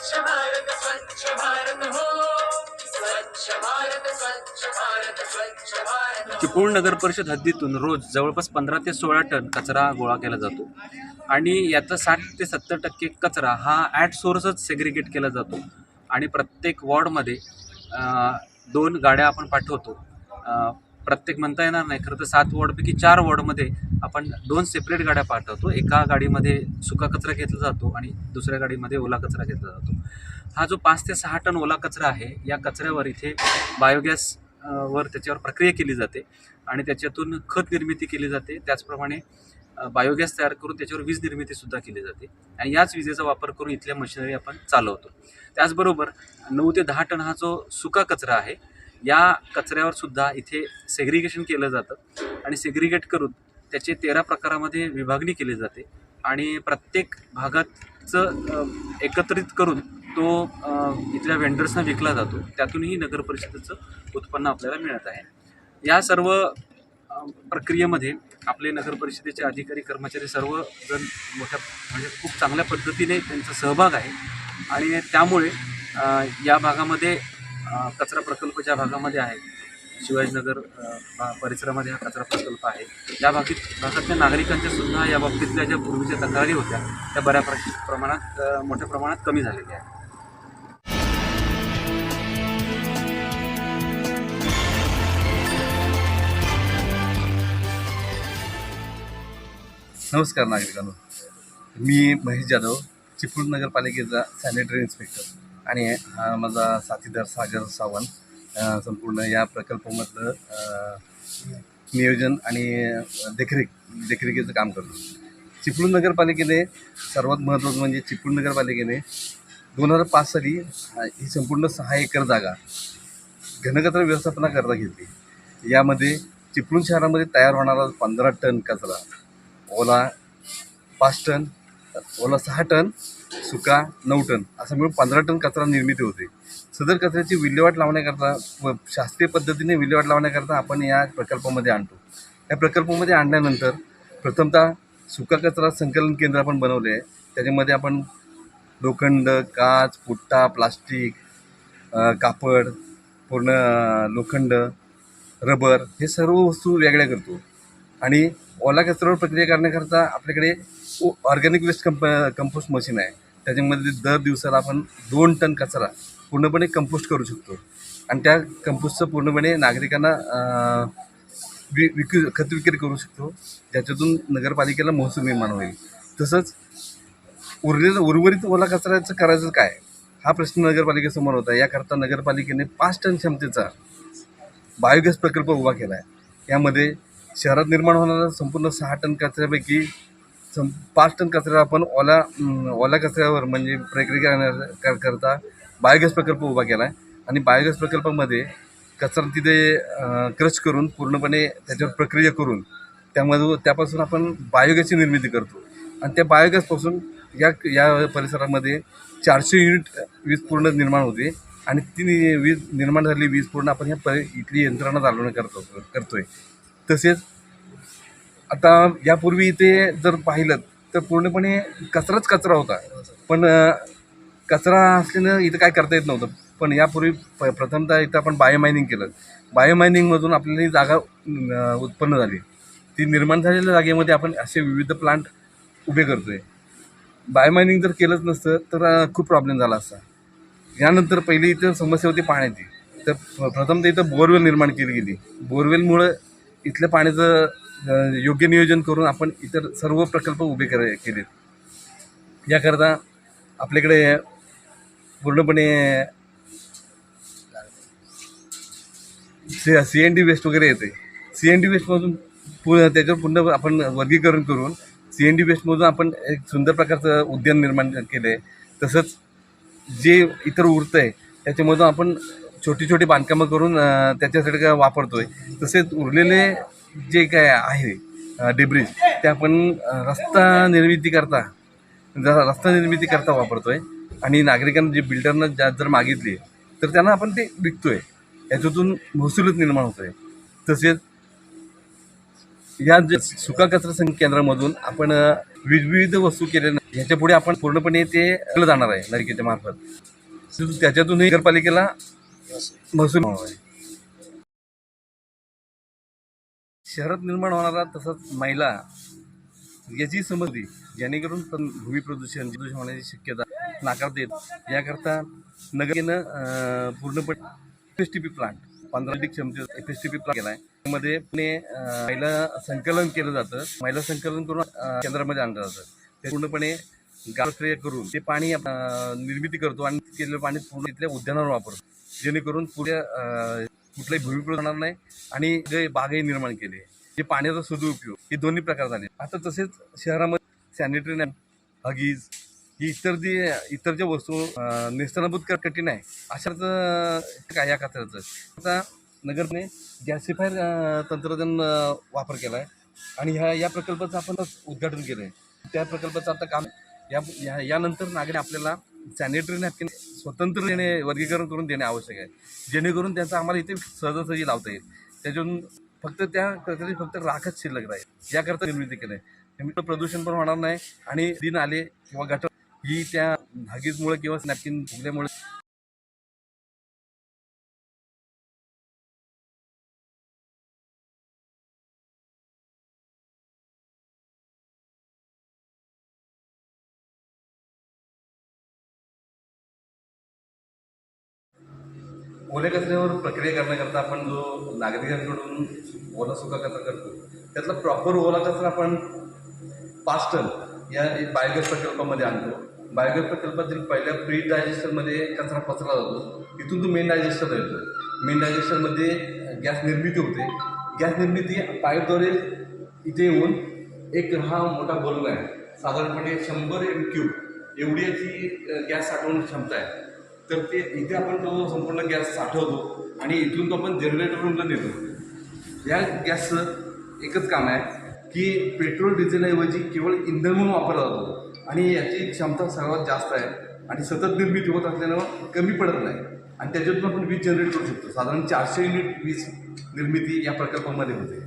स्वच्छ भारत स्वच्छ भारत हो. स्वच्छ भारत स्वच्छ भारत स्वच्छ भारत हो. चिपळूण नगर परिषद हद्दीतून रोज जवळपास पंधरा ते सोळा टन कचरा गोळा केला जातो. आणि याचा साठ ते सत्तर टक्के कचरा हा ॲट सोर्सच सेग्रिगेट केला जातो. आणि प्रत्येक वॉर्डमध्ये दोन गाड्या आपण पाठवतो. प्रत्येक म्हणता येणार नाही. खरं तर सात वॉर्डपैकी चार वॉर्डमध्ये आपण दोन सेपरेट गाड्या पाठवतो. एका गाडीमध्ये सुका कचरा घेतला जातो आणि दुसऱ्या गाडीमध्ये ओला कचरा घेतला जातो. हा जो पाच ते सहा टन ओला कचरा आहे या कचऱ्यावर इथे बायोगॅस वर त्याच्यावर प्रक्रिया केली जाते आणि त्याच्यातून खत निर्मिती केली जाते. त्याचप्रमाणे बायोगॅस तयार करून त्याच्यावर वीज निर्मितीसुद्धा केली जाते. आणि याच विजेचा वापर करून इथल्या मशिनरी आपण चालवतो. त्याचबरोबर नऊ ते दहा टन हा जो सुका कचरा आहे या कचऱ्यावर सुद्धा इथे सेग्रिगेशन केलं जातं. आणि सेग्रिगेट करून त्याचे तेरा प्रकारामध्ये विभागणी केली जाते. आणि प्रत्येक भागाचं एकत्रित करून तो इथल्या वेंडर्सना विकला जातो. त्यातूनही नगर परिषदेचं उत्पन्न आपल्याला मिळत आहे. या सर्व प्रक्रियेमध्ये आपले नगर परिषदेचे अधिकारी कर्मचारी सर्वजण मोठ्या म्हणजे खूप चांगल्या पद्धतीने त्यांचा सहभाग आहे. आणि त्यामुळे या भागामध्ये कचरा प्रकल्प ज्या भागामध्ये आहे शिवाजीनगर परिसरामध्ये हा कचरा प्रकल्प आहे. या भागात भागातल्या नागरिकांच्या सुद्धा या बाबतीतल्या ज्या पूर्वीच्या तक्रारी होत्या त्या बऱ्या प्रमाणात मोठ्या प्रमाणात कमी झालेल्या आहेत. नमस्कार नागरिकांनो. मी महेश जाधव चिपळूण नगरपालिकेचा सॅनिटरी इन्स्पेक्टर. आणि हा माझा साथीदार सागर सावंत संपूर्ण या प्रकल्पामधलं नियोजन आणि देखरेख देखरेखीचं काम करतो. चिपळूण नगरपालिकेने सर्वात महत्त्वाचं म्हणजे चिपळूण नगरपालिकेने दोन हजार पाच साली ही संपूर्ण सहा एकर जागा घनकचरा व्यवस्थापनाकरता घेतली. यामध्ये चिपळूण शहरामध्ये तयार होणारा पंधरा टन कचरा ओला पाच टन ओला सहा टन सुका नऊ टन असं मिळून पंधरा टन कचरा निर्मिती होते. सदर कचऱ्याची विल्हेवाट लावण्याकरता व शास्त्रीय पद्धतीने विल्हेवाट लावण्याकरता आपण या प्रकल्पामध्ये आणतो. या प्रकल्पामध्ये आणल्यानंतर प्रथमतः सुका कचरा संकलन केंद्र आपण बनवले आहे. त्याच्यामध्ये आपण लोखंड काच पुट्टा प्लास्टिक कापड पूर्ण लोखंड रबर हे सर्व वस्तू वेगळ्या करतो. आणि ओला कचऱ्यावर प्रक्रिया करण्याकरता आपल्याकडे ऑर्गॅनिक वेस्ट कंप कंपोस्ट मशीन आहे. त्याच्यामध्ये दर दिवसाला आपण दोन टन कचरा पूर्णपणे कंपोस्ट करू शकतो. आणि त्या कंपोस्टचं पूर्णपणे नागरिकांना वि विक्री खत विक्री करू शकतो. ज्याच्यातून नगरपालिकेला महसूल निर्माण होईल. तसंच उरलेला उर्वरित ओला कचऱ्याचं करायचं काय? हा प्रश्न नगरपालिकेसमोर होता. याकरता नगरपालिकेने पाच टन क्षमतेचा बायोगॅस प्रकल्प उभा केला आहे यामध्ये शहरात निर्माण होणारा संपूर्ण सहा टन कचऱ्यापैकी सं पाच टन कचरा आपण ओला ओल्या ओला कचऱ्यावर म्हणजे प्रक्रिया करण्या- करता बायोगॅस प्रकल्प उभा केला आहे आणि बायोगॅस प्रकल्पामध्ये कचरा तिथे क्रश करून पूर्णपणे त्याच्यावर प्रक्रिया करून त्यामधून त्यापासून आपण बायोगॅसची निर्मिती करतो. आणि त्या बायोगॅसपासून या या परिसरामध्ये चारशे युनिट वीज पूर्ण निर्माण होते. आणि ती वीज निर्माण झालेली वीज पूर्ण आपण ह्या परि इथली यंत्रणा चालवणं करतो करतो आहे तसेच आता यापूर्वी इथे जर पाहिलं तर पूर्णपणे कचराच कचरा होता. पण कचरा असल्यानं इथं काय करता येत नव्हतं. पण यापूर्वी प प्रथमतः इथं आपण बायोमायनिंग केलं. बायोमायनिंगमधून आपल्याला ही जागा उत्पन्न झाली. ती निर्माण झालेल्या जागेमध्ये आपण असे विविध प्लांट उभे करतो आहे बायोमायनिंग जर केलंच नसतं तर खूप प्रॉब्लेम झाला असता. यानंतर पहिली इथं समस्या होती पाण्याची. तर प- प्रथमतः इथं बोरवेल निर्माण केली गेली. बोरवेलमुळं इथल्या पाण्याचं योग्य नियोजन करून आपण इतर सर्व प्रकल्प उभे कर केलेत. याकरता आपल्याकडे पूर्णपणे C C N D waste वगैरे येते. सी एन डी वेस्टमधून पु त्याच्यावर पुन्हा आपण वर्गीकरण करून सी एन डी वेस्टमधून आपण एक सुंदर प्रकारचं उद्यान निर्माण केलं आहे तसंच जे इतर उरतं आहे त्याच्यामधून आपण छोटी छोटी बांधकामं करून त्याच्यासाठी वापरतो आहे तसेच उरलेले जे काय आहे डेब्रिज ते आपण रस्ता निर्मिती करता जर रस्ता निर्मिती करता वापरतो आहे आणि नागरिकांना जे बिल्डरनं ज्या जर मागितली तर त्यांना आपण ते विकतो आहे याच्यातून महसूलच निर्माण होतो आहे तसेच या जे सुका कचरा संघ केंद्रामधून आपण विविध वस्तू केल्यानं ह्याच्या पुढे आपण पूर्णपणे ते केलं जाणार आहे नलिकेच्या मार्फत. त्याच्यातूनही नगरपालिकेला महसूल मिळणार आहे. शहरात निर्माण होणारा तसंच मैला याची समजली जेणेकरून पण भूमी प्रदूषण प्रदूषण होण्याची शक्यता नाकारता येत. याकरता नगरनं पूर्णपणे F S T P plant पंधरा अधिक क्षमते F S T P plant केला आहे त्यामध्ये पुणे महिला संकलन केलं जातं. महिला संकलन करून केंद्रामध्ये आणलं जातं. ते पूर्णपणे गाळक्रिया करून ते पाणी निर्मिती करतो आणि केलेलं पाणी पूर्ण तिथल्या उद्यानावर वापरतो. जेणेकरून पुढे कुठलाही भूमिपूर जाणार होणार नाही आणि जे बागही निर्माण केले जे पाण्याचा सदुपयोग हे दोन्ही प्रकार झाले. आता तसेच शहरामध्ये सॅनिटरी नॅप हगीज ही इतर जी इतर ज्या वस्तू निस्तनाभूत कर कठीण आहे अशाच काय या कचऱ्याचं आता नगरने गॅसिफायर तंत्रज्ञान वापर केला आहे आणि ह्या या प्रकल्पाचं आपण उद्घाटन केलं आहे त्या प्रकल्पाचं आता काम या या- यानंतर नागरिक आपल्याला सॅनिटरी नॅपकिन स्वतंत्र देणे वर्गीकरण करून देणे आवश्यक आहे. जेणेकरून त्यांचा आम्हाला इथे सहजासहजी लावता येईल. त्याच्यातून फक्त त्या कचऱ्याची फक्त राखच शिल्लक राहील. याकरता निर्मिती केलं आहे. त्यामुळे प्रदूषण पण होणार नाही आणि दिन आले किंवा गटर ही त्या धागीजमुळे किंवा नॅपकिन फुगल्यामुळे ओल्या कचऱ्यावर प्रक्रिया करण्याकरता आपण जो नागरिकांकडून ओला सुका कचरा करतो त्यातला प्रॉपर ओला कचरा आपण पाच टन या बायोगॅस प्रकल्पामध्ये आणतो. बायोगॅस प्रकल्पातील पहिल्या प्री डायजेस्टरमध्ये कचरा पचला जातो. इथून तो मेन डायजेस्टर येतो. मेन डायजेस्टरमध्ये गॅस निर्मिती होते. गॅस निर्मिती पाईपद्वारे इथे येऊन एक हा मोठा बल्ब आहे. साधारणपणे शंभर एम क्यूब एवढी याची गॅस साठवण क्षमता आहे. तर ते इथे आपण तो संपूर्ण गॅस साठवतो आणि इथून तो आपण जनरेटर रूमला नेतो. या गॅसचं एकच काम आहे की पेट्रोल डिझेलऐवजी केवळ इंधन म्हणून वापरला जातो. आणि याची क्षमता सर्वात जास्त आहे. आणि सतत निर्मिती होत असल्यानं कमी पडत नाही. आणि त्याच्यातून आपण वीज जनरेट करू शकतो. साधारण चारशे युनिट वीज निर्मिती या प्रकल्पामध्ये होते.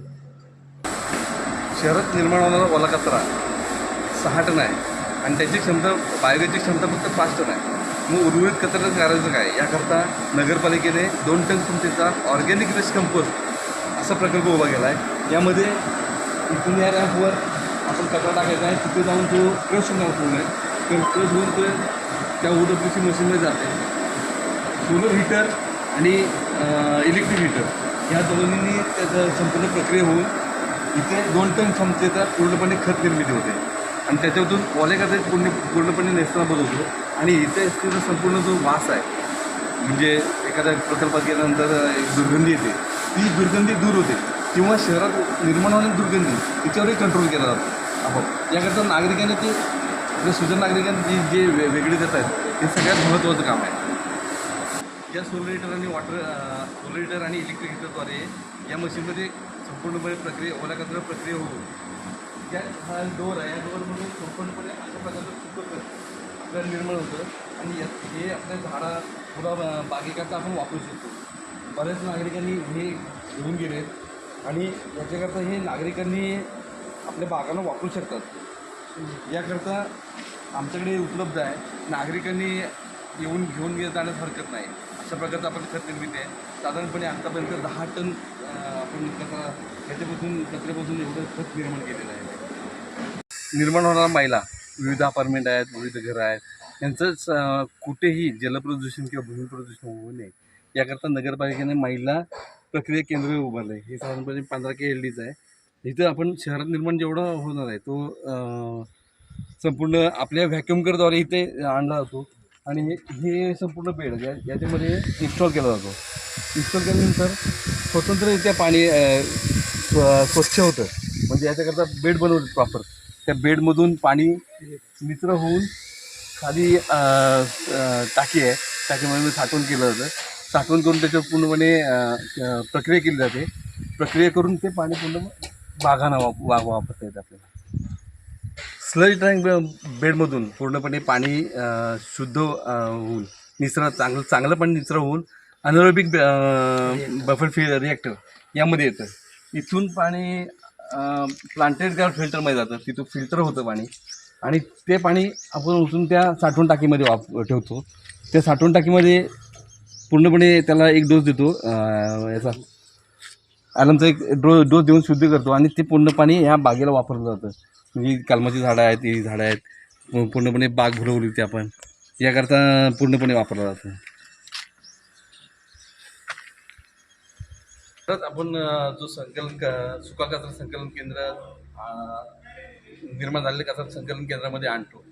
शहरात निर्माण होणारा ओला कचरा सहा टन आहे. आणि त्याची क्षमता बायोगॅसची क्षमता फक्त पाच टन आहे. मग उर्वरित कचरा करायचं काय? याकरता नगरपालिकेने दोन टन क्षमतेचा ऑर्गॅनिक वेस्ट कंपोस्ट असा प्रकल्प उभा केला आहे यामध्ये इथून या रॅम्पवर आपण कचरा टाकायचा आहे. तिथे जाऊन तो क्रश होणार पूर्ण तर क्रश होऊन तो त्या ओडब्ल्यूसी मशीनमध्ये जाते. सोलर हीटर आणि इलेक्ट्रिक हीटर ह्या दोन्हींनी त्याचं संपूर्ण प्रक्रिया होऊन इथे दोन टन क्षमतेचा पूर्णपणे खत निर्मिती होते. आणि त्याच्यातून ओल्या कचऱ्याची पूर्ण पूर्णपणे नेस्तनाबद होतो आणि इथे असलेला संपूर्ण जो वास आहे म्हणजे एखाद्या प्रकल्पात गेल्यानंतर एक दुर्गंधी येते. ती दुर्गंधी दूर होते. किंवा शहरात निर्माण होणारी दुर्गंधी तिच्यावरही कंट्रोल केला जातो. आपण याकरता नागरिकांनी ते जे सुजन नागरिकांनी जी जे वे वेगळे देत आहेत हे सगळ्यात महत्त्वाचं काम आहे. या सोलर हिटर आणि वॉटर सोलर हिटर आणि इलेक्ट्रिक हिटरद्वारे या मशीनमध्ये संपूर्णपणे प्रक्रिया ओला कचरा प्रक्रिया होतो त्या हा डोर आहे. या डोअरमधून संपूर्णपणे अशा प्रकारचं सुकं आपल्याला निर्माण होतं आणि या हे आपल्या झाडा फुला बा- बागेकरता आपण वापरू शकतो. बऱ्याच नागरिकांनी हे घेऊन गेले आणि याच्याकरता हे नागरिकांनी आपल्या बागांना वापरू शकतात. याकरता आमच्याकडे उपलब्ध आहे. नागरिकांनी येऊन घेऊन गेलं जाण्यास हरकत नाही. अशा प्रकारचं आपण खत निर्मिती आहे. साधारणपणे आत्तापर्यंत दहा टन आपण कचरा ह्याच्यापासून कचऱ्यापासून एवढं खत निर्माण केलेलं आहे. निर्माण होणारा महिला विविध अपार्टमेंट आहेत विविध घरं आहेत. यांचंच कुठेही जलप्रदूषण किंवा भूमी प्रदूषण होऊ नये. याकरता नगरपालिकेने महिला प्रक्रिया केंद्र उभारलं आहे हे साधारणपणे पंधरा के एल डीचं आहे. इथं आपण शहरात निर्माण जेवढं होणार आहे तो संपूर्ण आपल्या व्हॅक्युमकरद्वारे इथे आणला जातो. आणि हे हे संपूर्ण बेड ज्या याच्यामध्ये इन्स्टॉल केला जातो. इन्स्टॉल केल्यानंतर स्वतंत्ररित्या पाणी स्व- स्वच्छ होतं. म्हणजे याच्याकरता बेड बनवलं प्रॉपर त्या बेडमधून पाणी मित्र होऊन खाली टाकी आहे. टाकीमध्ये साठवण केलं जातं साठवण करून त्याच्यावर पूर्णपणे प्रक्रिया केली जाते. प्रक्रिया करून ते पाणी पूर्ण बागांना वाप वा वापरता येतं आपल्याला. स्लरी टँक बेडमधून पूर्णपणे पाणी शुद्ध होऊन निचरा चांगलं चांगलं पाणी निचरा होऊन अनरोबिक बफर फी रिॲक्टर यामध्ये येतं. इथून पाणी प्लांटेड गार फिल्टरमध्ये जातं. तिथं फिल्टर होतं पाणी. आणि ते पाणी आपण उचलून त्या साठवण टाकीमध्ये वाप ठेवतो. त्या साठवण टाकीमध्ये पूर्णपणे त्याला एक डोस देतो. याचा ॲलमचा एक डो डोस देऊन शुद्ध करतो आणि ते पूर्ण पाणी ह्या बागेला वापरलं जातं. म्हणजे कलमाची झाडं आहेत ही झाडं आहेत. पूर्णपणे बाग भरवली होती आपण. याकरता पूर्णपणे वापरलं जातं. परत आपण जो संकलन सुका कचरा संकलन केंद्र निर्माण झालेल्या कचरा संकलन केंद्रामध्ये आणतो.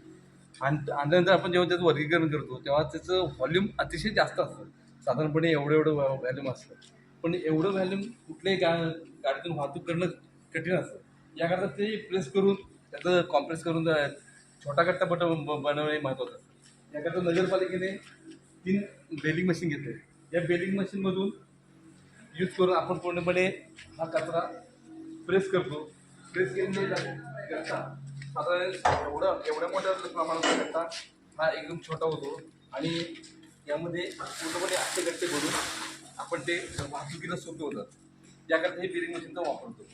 आणि आणल्यानंतर आपण जेव्हा त्याचं वर्गीकरण करतो तेव्हा त्याचं व्हॉल्यूम अतिशय जास्त असतं. साधारणपणे एवढं एवढं व्हॅल्यूम असतं. पण एवढं व्हॅल्यूम कुठल्याही गा गाडीतून वाहतूक करणं कठीण असतं. याकरता ते प्रेस करून त्याचं कॉम्प्रेस करून छोटा कट्टा बट ब- बनवणे महत्त्वाचं असतं. याकरता नगरपालिकेने तीन बेलिंग मशीन घेतले या बेलिंग मशीनमधून यूज करून आपण पूर्णपणे हा कचरा प्रेस करतो. प्रेस केल्याने करता. आता एवढं एवढ्या मोठ्या प्रमाणात करता हा एकदम छोटा होतो. आणि यामध्ये पूर्णपणे असे गट्टे भरून आपण ते वाहतुकीला सोपे होतात. याकरता हे बिलिंग मशीनचा वापरतो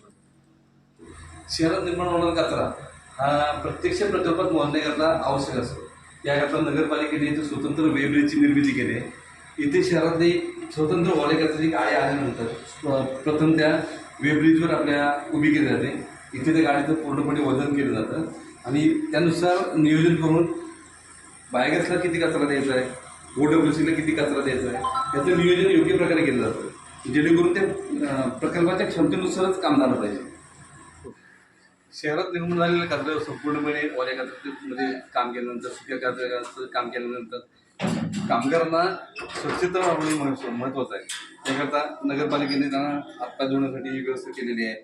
शहरात निर्माण होणारा कचरा हा प्रत्यक्ष प्रकल्पात मोजण्याकरता आवश्यक असतो. याकरता नगरपालिकेने इथे स्वतंत्र वेबरीची निर्मिती केली आहे. इथे शहरातली स्वतंत्र वॉले कचऱ्याची गाडी आल्यानंतर प्रथम त्या वेब्रिजवर आपल्या उभी केली जाते. इथे त्या गाडीचं पूर्णपणे वजन केलं जातं. आणि त्यानुसार नियोजन करून बायोगॅसला किती कचरा द्यायचा आहे ओ डब्ल्यू सीला किती कचरा द्यायचा आहे याचं नियोजन योग्य प्रकारे केलं जातं. जेणेकरून ते प्रकल्पाच्या क्षमतेनुसारच काम झालं पाहिजे. शहरात निर्माण झालेल्या कचऱ्यावर संपूर्णपणे ओल्या कचऱ्यामध्ये काम केल्यानंतर सुक्या कचऱ्याचं काम केल्यानंतर कामगारांना स्वच्छता वाढवणे महत्वाचं महत्त्वाचं आहे. त्याकरता नगरपालिकेने त्यांना आत्ता धुण्यासाठी ही व्यवस्था केलेली आहे.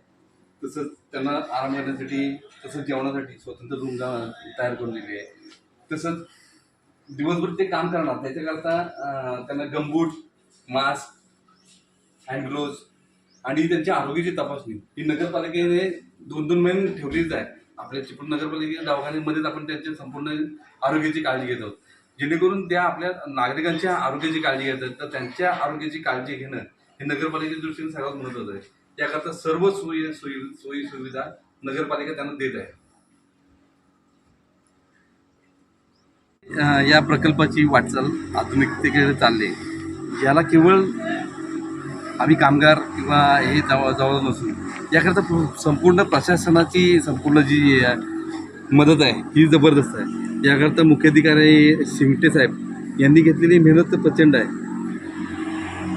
तसंच त्यांना आराम करण्यासाठी तसंच जेवणासाठी स्वतंत्र रूम तयार करून दिली आहे. तसंच दिवसभर ते काम करणार. त्याच्याकरता त्यांना गमबूट मास्क हँड ग्लोव्ज आणि त्यांच्या आरोग्याची तपासणी. ही नगरपालिकेने दोन दोन महिने ठेवलीच आहे. आपल्या चिपळूण नगरपालिकेच्या दवाखान्यामध्येच आपण त्यांच्या संपूर्ण आरोग्याची काळजी घेत आहोत. जेणेकरून त्या आपल्या नागरिकांच्या आरोग्याची काळजी घेतात. तर त्यांच्या आरोग्याची काळजी घेणं हे नगरपालिकेच्या दृष्टीने सर्वात महत्त्वाचं आहे. त्याकरता सर्व सोयी सोयी सोयी सुविधा नगरपालिका त्यांना देत आहे. या प्रकल्पाची वाटचाल आधुनिकतेकडे चालली. आहे याला केवळ आम्ही कामगार किंवा हे जवळ जवळ नसून याकरता संपूर्ण प्रशासनाची संपूर्ण जी मदत आहे ही जबरदस्त आहे. याकरता मुख्याधिकारी शिंगटे साहेब यांनी घेतलेली मेहनत तर प्रचंड आहे.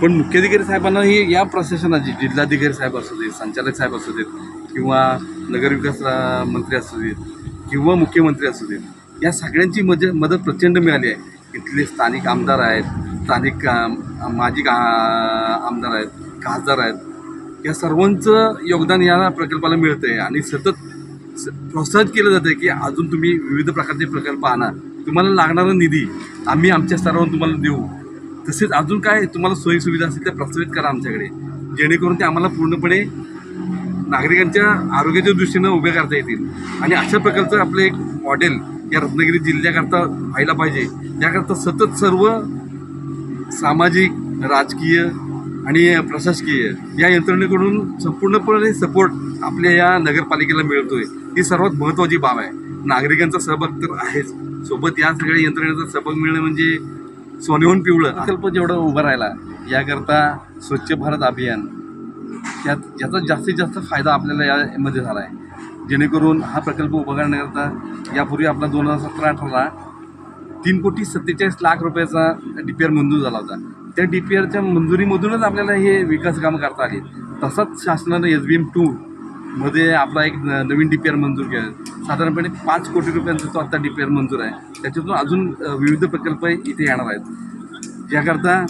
पण मुख्याधिकारी साहेबांना ही या प्रशासनाची जिल्हाधिकारी साहेब असू देत संचालक साहेब असू देत किंवा नगरविकास मंत्री असू देत किंवा मुख्यमंत्री असू देत या सगळ्यांची मज मदत प्रचंड मिळाली आहे. इथले स्थानिक आमदार आहेत स्थानिक माजी का आमदार आहेत खासदार आहेत. या सर्वांचं योगदान या प्रकल्पाला मिळतं आहे आणि सतत प्रोत्साहित केलं जातं की अजून तुम्ही विविध प्रकारचे प्रकल्प आणा. तुम्हाला लागणारा निधी आम्ही आमच्या स्तरावर तुम्हाला देऊ. तसेच अजून काय तुम्हाला सोयीसुविधा असतील त्या प्रस्तावित करा आमच्याकडे. जेणेकरून ते आम्हाला पूर्णपणे नागरिकांच्या आरोग्याच्या दृष्टीनं उभे करता येतील. आणि अशा प्रकारचं आपलं एक मॉडेल या रत्नागिरी जिल्ह्याकरता व्हायला पाहिजे. याकरता सतत सर्व सामाजिक राजकीय आणि प्रशासकीय या यंत्रणेकडून संपूर्णपणे सपोर्ट आपल्या या नगरपालिकेला मिळतो आहे ही सर्वात महत्त्वाची बाब आहे. नागरिकांचा सहभाग तर आहेच. सोबत या सगळ्या यंत्रणेचा सहभाग मिळणं म्हणजे सोनेहून पिवळं. प्रकल्प जेवढा उभा राहिला याकरता स्वच्छ भारत अभियान त्यात याचा जास्तीत जास्त फायदा आपल्याला यामध्ये झाला आहे. जेणेकरून हा प्रकल्प उभा करण्याकरता यापूर्वी आपला दोन हजार सतरा अठराला तीन कोटी सत्तेचाळीस लाख रुपयाचा डी पी आर मंजूर झाला होता. त्या डी पी आरच्या मंजुरीमधूनच आपल्याला हे विकास कामं करता आली. तसंच शासनानं एस बी एम टू मध्ये आपला एक नवीन डी पी आर मंजूर केला. साधारणपणे पाच कोटी रुपयांचा तो आत्ता डी पी आर मंजूर आहे. त्याच्यातून अजून विविध प्रकल्प इथे येणार आहेत. याकरता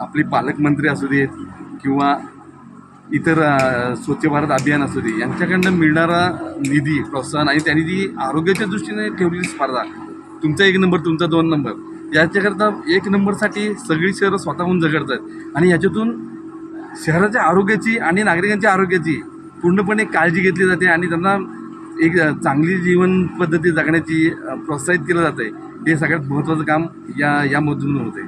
आपले पालकमंत्री असू देत किंवा इतर स्वच्छ भारत अभियान असू दे यांच्याकडनं मिळणारा निधी प्रोत्साहन आणि त्यांनी ती आरोग्याच्या दृष्टीने ठेवलेली स्पर्धा. तुमचा एक नंबर तुमचा दोन नंबर. याच्याकरता एक नंबरसाठी सगळी शहरं स्वतःहून झगडत आहेत आणि याच्यातून शहराच्या आरोग्याची आणि नागरिकांच्या आरोग्याची पूर्णपणे काळजी घेतली जाते आणि त्यांना एक चांगली जीवन पद्धती जगण्याची प्रोत्साहित केलं जातं आहे हे सगळ्यात महत्त्वाचं काम या यामधून होते